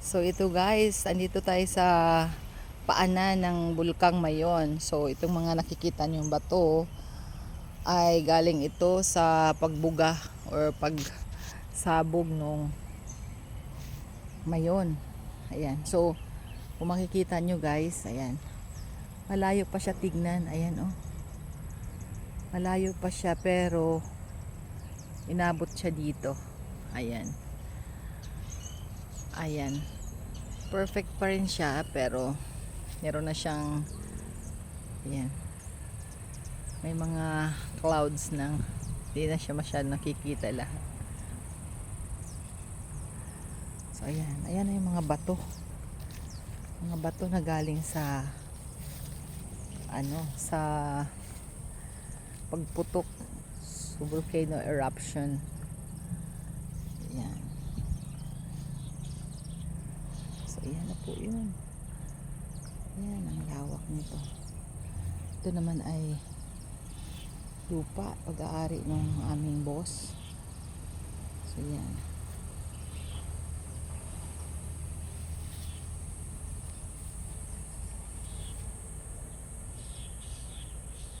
So ito guys, andito tayo sa paanan ng Bulkang Mayon. So itong mga nakikita niyong bato ay galing ito sa pagbuga or pagsabog nung Mayon. Ayan. So kung makikita nyo guys, ayan. Malayo pa siya tignan. Ayan oh. Malayo pa siya pero inabot siya dito. Ayan. Ayan. Perfect pa rin siya pero meron na siyang ayan. May mga clouds na hindi na siya masyado nakikita lahat. So ayan, ayan na yung mga bato. Mga bato na galing sa ano, sa pagputok sa volcano eruption. Ayan. So, ayan na po yun. Ayan, ang lawak nito. Ito naman ay lupa, pag-aari ng aming boss. So, ayan.